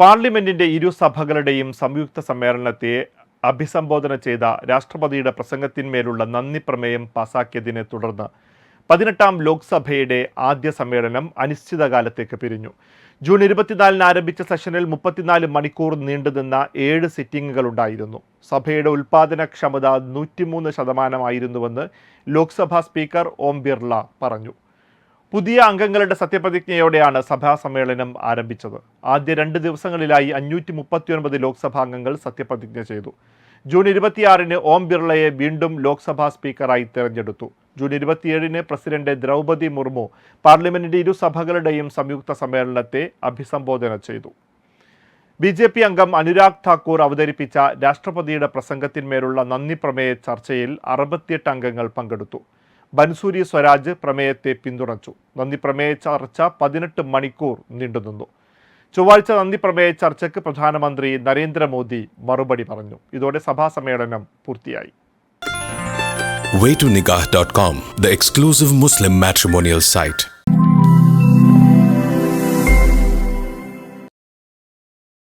പാർലമെന്റിന്റെ ഇരു സഭകളുടെയും സംയുക്ത സമ്മേളനത്തെ അഭിസംബോധന ചെയ്ത രാഷ്ട്രപതിയുടെ പ്രസംഗത്തിന്മേലുള്ള നന്ദി പ്രമേയം പാസാക്കിയതിനെ തുടർന്ന് പതിനെട്ടാം ലോക്സഭയുടെ ആദ്യ സമ്മേളനം അനിശ്ചിതകാലത്തേക്ക് പിരിഞ്ഞു. ജൂൺ ഇരുപത്തിനാലിന് ആരംഭിച്ച സെഷനിൽ മുപ്പത്തിനാല് മണിക്കൂർ നീണ്ടുനിന്ന ഏഴ് സിറ്റിംഗുകളുണ്ടായിരുന്നു. സഭയുടെ ഉൽപാദനക്ഷമത നൂറ്റിമൂന്ന് ശതമാനമായിരുന്നുവെന്ന് ലോക്സഭാ സ്പീക്കർ ഓം ബിർള പറഞ്ഞു. പുതിയ അംഗങ്ങളുടെ സത്യപ്രതിജ്ഞയോടെയാണ് സഭാ സമ്മേളനം ആരംഭിച്ചത്. ആദ്യ രണ്ട് ദിവസങ്ങളിലായി അഞ്ഞൂറ്റി മുപ്പത്തിയൊൻപത് ലോക്സഭാ അംഗങ്ങൾ സത്യപ്രതിജ്ഞ ചെയ്തു. ജൂൺ ഇരുപത്തിയാറിന് ഓം ബിർളയെ വീണ്ടും ലോക്സഭാ സ്പീക്കറായി തെരഞ്ഞെടുത്തു. ജൂൺ ഇരുപത്തിയേഴിന് പ്രസിഡന്റ് ദ്രൗപതി മുർമു പാർലമെന്റിന്റെ ഇരുസഭകളുടെയും സംയുക്ത സമ്മേളനത്തെ അഭിസംബോധന ചെയ്തു. ബി ജെ പി അംഗം അനുരാഗ് ഠാക്കൂർ അവതരിപ്പിച്ച രാഷ്ട്രപതിയുടെ പ്രസംഗത്തിന്മേലുള്ള നന്ദി പ്രമേയ ചർച്ചയിൽ അറുപത്തിയെട്ട് അംഗങ്ങൾ പങ്കെടുത്തു. ബൻസൂരി സ്വരാജ് പ്രമേയത്തെ പിന്തുണച്ചു. നന്ദി പ്രമേയ ചർച്ച പതിനെട്ട് മണിക്കൂർ നീണ്ടുനിന്നു ചൊവ്വാഴ്ച നന്ദി പ്രമേയ ചർച്ചയ്ക്ക് പ്രധാനമന്ത്രി നരേന്ദ്രമോദി മറുപടി പറഞ്ഞു. ഇതോടെ സഭാ സമ്മേളനം പൂർത്തിയായി. Waytonikah.com, the exclusive Muslim matrimonial site.